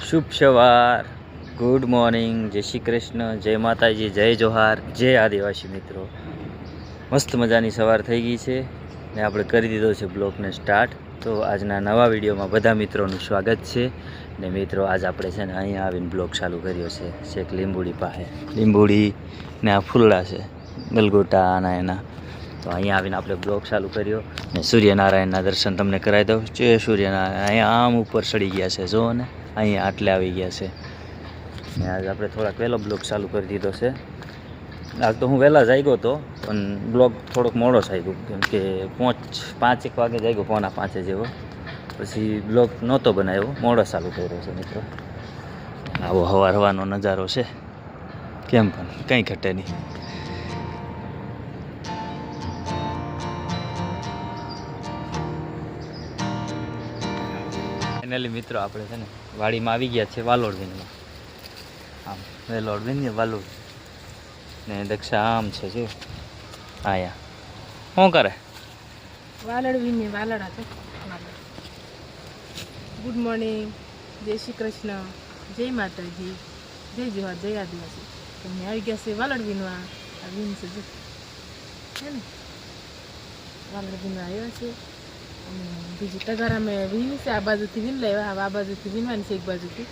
શુભ સવાર. Good morning જય શ્રી કૃષ્ણ. જય માતાજી. જય જોહાર. જય આદિવાસી મિત્રો. મસ્ત મજાની સવાર થઈ ગઈ છે ને આપણે કરી દીધો છે બ્લોગને સ્ટાર્ટ. તો આજના નવા વિડીયોમાં બધા મિત્રોનું સ્વાગત છે ને મિત્રો, આજ આપણે છે ને અહીંયા આવીને બ્લોગ ચાલુ કર્યો છે. શેખ લીંબુડી પાસે. લીંબુડી ને આ ફૂલડા છે. ગલગોટા આના એના. તો અહીંયા આવીને આપણે બ્લોગ ચાલુ કર્યો ને સૂર્યનારાયણના દર્શન તમને કરાવી દઉં. જે સૂર્યનારાયણ અહીંયા આમ ઉપર ચડી ગયા છે જુઓ ને, અહીંયા આટલે આવી ગયા છે. ને આજે આપણે થોડાક વહેલો બ્લોગ ચાલુ કરી દીધો છે. આજ તો હું વહેલા જાગ્યો હતો પણ બ્લોગ થોડોક મોડો જાગ્યો કેમ કે પાંચ પાંચ એક વાગે જાગ્યો પોણા પાંચે જેવો. પછી બ્લોગ નહોતો બનાવ્યો, મોડો ચાલુ કર્યો છે મિત્રો. આવો હવાર હવાનો નજારો છે. કેમ પણ, કંઈ ઘટે નહીં. ફાઇનલી મિત્રો આપણે છે ને વાડીમાં આવી ગયા છે વાલોડવીનમાં. આમ વેલોડ વિન ને વાલોડ. ને દક્ષા આમ છે જો આયા. શું કરે? વાલડ વિને વાલડ હતો ગુડ મોર્નિંગ. જય શ્રી કૃષ્ણ. જય માતાજી. જય જોહાર જય આદિવાસી. તમને આવી ગયા છે વાલડ વિનવા આ વીન છે જો છે ને? વાલડ આવ્યા છે બીજી તગાર અમે વીણી છે આ બાજુથી વીન લેવા હવે આ બાજુથી વીણવાની છે એક બાજુથી.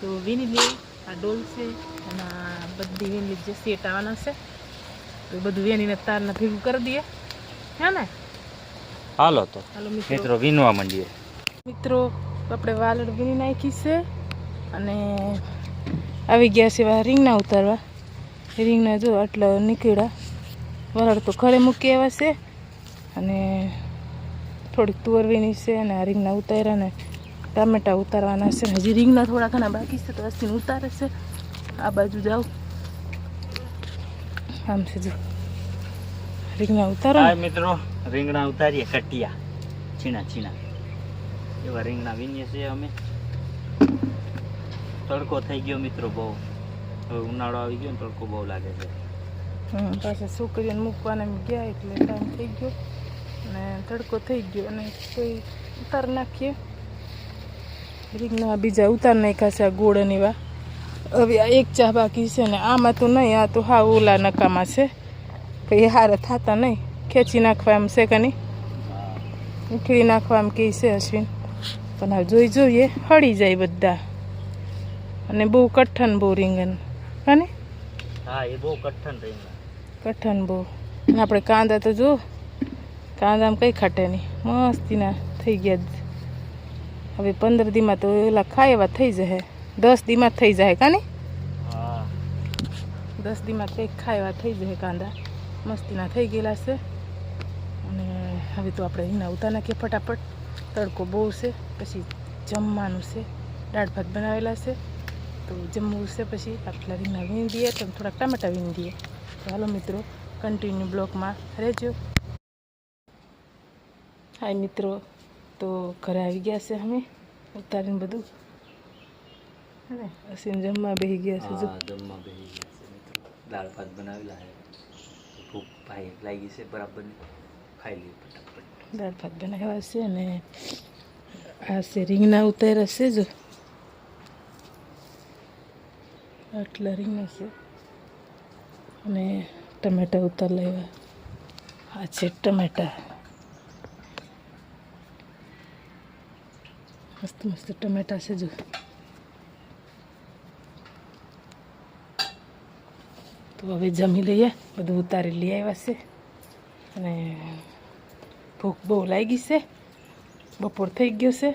તો વીણી લઈએ આ ડોલ છે અને બધી વીણી જે સેટ આવવાના છે. તો બધું વેણીને તારને ભેગું કરી દઈએ. હે ને? હાલો તો. હાલો મિત્રો. મિત્રો માંડીએ. મિત્રો આપણે વાલડ વીણી નાખી છે અને આવી ગયા છે રીંગણા ઉતારવા. રીંગણા જો આટલા નીકળ્યા. વરાળ તો ઘરે મૂકી આવ્યા છે અને થોડીક તુવર વીણી છે અને આ રીંગણા ઉતાર્યા ને ટામેટા ઉતારવાના છે. ને હજી રીંગણા થોડા ઘણા બાકી છે તો અસીને ઉતારે છે. આ બાજુ જાઓ. આમ છે જો. રીંગણા ઉતારો મિત્રો રીંગણા ઉતારીએ કટિયા. છીણા છીણા. એવા રીંગણા વીણીએ છીએ અમે. તડકો થઈ ગયો મિત્રો બહુ. હવે ઉનાળો આવી ગયો ને તડકો બહુ લાગે છે. હમ, પાછા છોકરીઓને મૂકવાને ગયા એટલે ટાઈમ થઈ ગયો. અને તડકો થઈ ગયો અને કોઈ ઉતાર નાખીએ. રીંગણા બીજા ઉતાર નાખ્યા છે આ ગોળ અને એવા હવે આ એક ચા બાકી છે ને આમાં તો નહીં આ તો હા ઓલા નકામાં છે. કંઈ હારે થતા નહીં. ખેંચી નાખવા એમ છે કે નહીં? ઉખડી નાખવા એમ કહે છે અશ્વિન પણ હવે જોઈ જોઈએ હળી જાય બધા. અને બહુ કઠણ બહુ રીંગણ. હા હા એ બહુ કઠણ રીંગણ. કઠણ બહુ. આપણે કાંદા તો જો કાંદામાં કંઈ ખાટે નહીં. મસ્તીના થઈ ગયા જ. હવે પંદર દીમાં તો એલા ખાય એવા થઈ જશે દસ દીમાં થઈ જાય કાને દસ દીમાં કંઈક ખાય એવા થઈ જશે કાંદા. મસ્તીના થઈ ગયેલા છે. અને હવે તો આપણે એના ઉતાર નાખીએ ફટાફટ. તડકો બહુ છે પછી જમવાનું છે. દાળ ભાત બનાવેલા છે. તો જમવું છે પછી આટલા રીંગણા વીણી દઈએ તો થોડાક ટામેટા વીણી દઈએ. તો હાલો મિત્રો કન્ટિન્યુ બ્લોકમાં રહેજો. હાય મિત્રો. તો ઘરે આવી ગયા છે અમે ઉતારીને બધું. હે ને અસીન જમવા બેસી ગયા છે જમવા બેસી ગયા છે મિત્રો. દાળ ભાત બનાવેલા છે. ભૂખ ભાઈ લાગી છે બરાબર ખાઈ લઈએ ફટાફટ. દાળ ભાત બનાવ્યા છે અને આ છે રીંગના ઉતાર્યા છે જો. આટલા રીંગણા છે. અને ટમેટા ઉતાર લાવ્યા. આ છે ટમેટા. મસ્ત મસ્ત ટમેટા છે જો. તો હવે જમી લઈએ. બધું ઉતારી લઈ આવ્યા છે. અને ભૂખ બહુ લાગી છે. બપોર થઈ ગયો છે.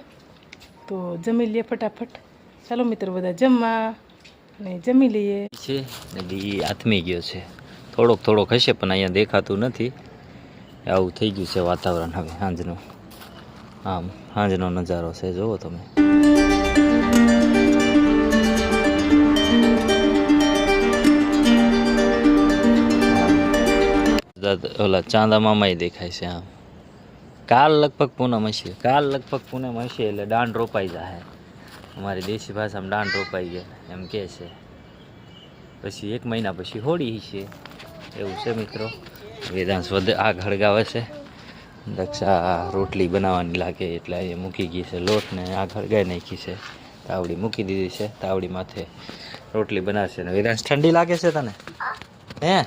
તો જમી લઈએ ફટાફટ. ચાલો મિત્રો, બધા જમવા. અને જમી લઈએ. છે બી આથમી ગયો છે. થોડોક થોડોક હશે, પણ અહીંયા દેખાતું નથી. આવું થઈ ગયું છે વાતાવરણ હવે, સાંજનું. આમ સાંજનો નજારો છે, જુઓ તમે. ઓલા ચાંદા મામાય દેખાય છે આમ. કાલ લગભગ પૂનમ હશે, કાલ લગભગ પૂનમ હશે એટલે દાંડ રોપાઈ જાય અમારી દેશી ભાષામાં દાંડ રોપાઈ ગયા, એમ કહે છે. પછી એક મહિના પછી હોળી છે એવું છે મિત્રો. વેદાંશ વધે આગ હળગાવે છે દક્ષા રોટલી બનાવવાની લાગે એટલે એ મૂકી ગઈ છે લોટને આગળ ગઈ નાખી છે. તાવડી મૂકી દીધી છે. તાવડી માથે રોટલી બનાવશે ને. વેદાંશ, ઠંડી લાગે છે તને? હે?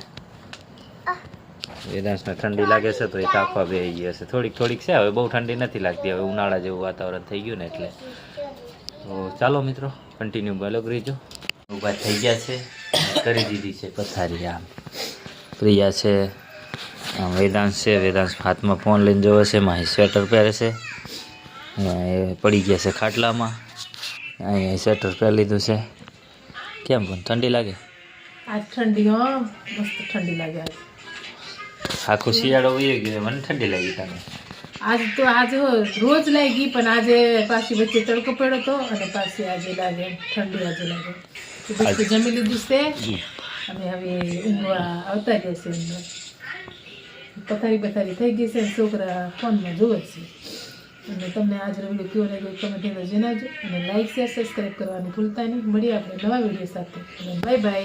વેદાંશને ઠંડી લાગે છે તો એ કાપવા બે ગયો હશે થોડીક થોડીક છે, હવે બહુ ઠંડી નથી લાગતી. હવે ઉનાળા જેવું વાતાવરણ થઈ ગયું ને એટલે. તો ચાલો મિત્રો કન્ટિન્યુ બોલો રહીજો ઊભા થઈ ગયા છે. કરી દીધી છે પથારી આમ. પ્રિયા છે. વેદાંશ છે વેદાંશ હાથમાં ફોન લઈને જોવે છે માહી સ્વેટર પહેરે છે. એ પડી ગયા છે ખાટલામાં. અહીંયા સ્વેટર પહેરી લીધું છે. કેમ પણ ઠંડી લાગે? આજ ઠંડી હો મસ્ત ઠંડી લાગે આખો શિયાળો વહી ગયો મને ઠંડી લાગી તને આજ તો આજે રોજ લાગી પણ આજે પાછી વચ્ચે તડકો પડ્યો તો અને પાછી આજે લાગે ઠંડી આજે લાગે. જમી લીધું છે અને હવે ઊંઘવા આવતા જશે ઊંઘવા પથારી પથારી થઈ ગઈ છે છોકરા ફોનમાં જોવે છે. અને તમને આજનો વીડિયો કેવો લાગ્યો તમે અંદર જણાવજો. અને લાઈક શેર સબસ્ક્રાઈબ કરવાની ભૂલતા નહીં. મળીએ આપણે નવા વીડિયો સાથે. અને બાય બાય